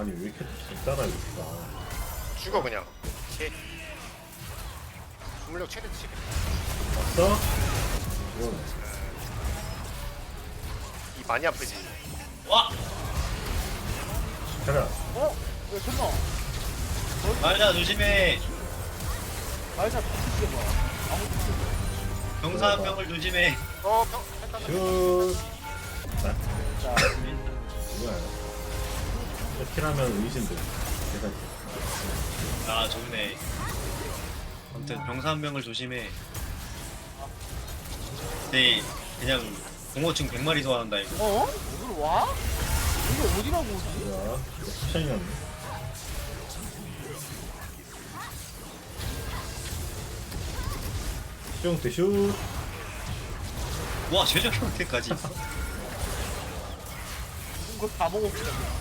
아니 왜 이렇게 작잖아 여기가. 죽어 그냥. 개 주물력 최대 7 왔어? 이건 이 많이 아프지. 와! 차라. 어? 왜 존나. 말자 조심해! 말자 비트게 뭐야 아무것도 없어 경사병을 조심해! 어 병, 했다 슛 나? 자 뭐야 킬하면 의심돼. 대단 아 좋네. 아무튼 병사 한 명을 조심해. 네 그냥 공어충 100마리 소환한다 이거. 어? 어디로 와? 이게 어디라고 오지? 뭐야 이거 쿠션이었네. 수영대 슛와 최적 형태까지. 이거 다 먹었어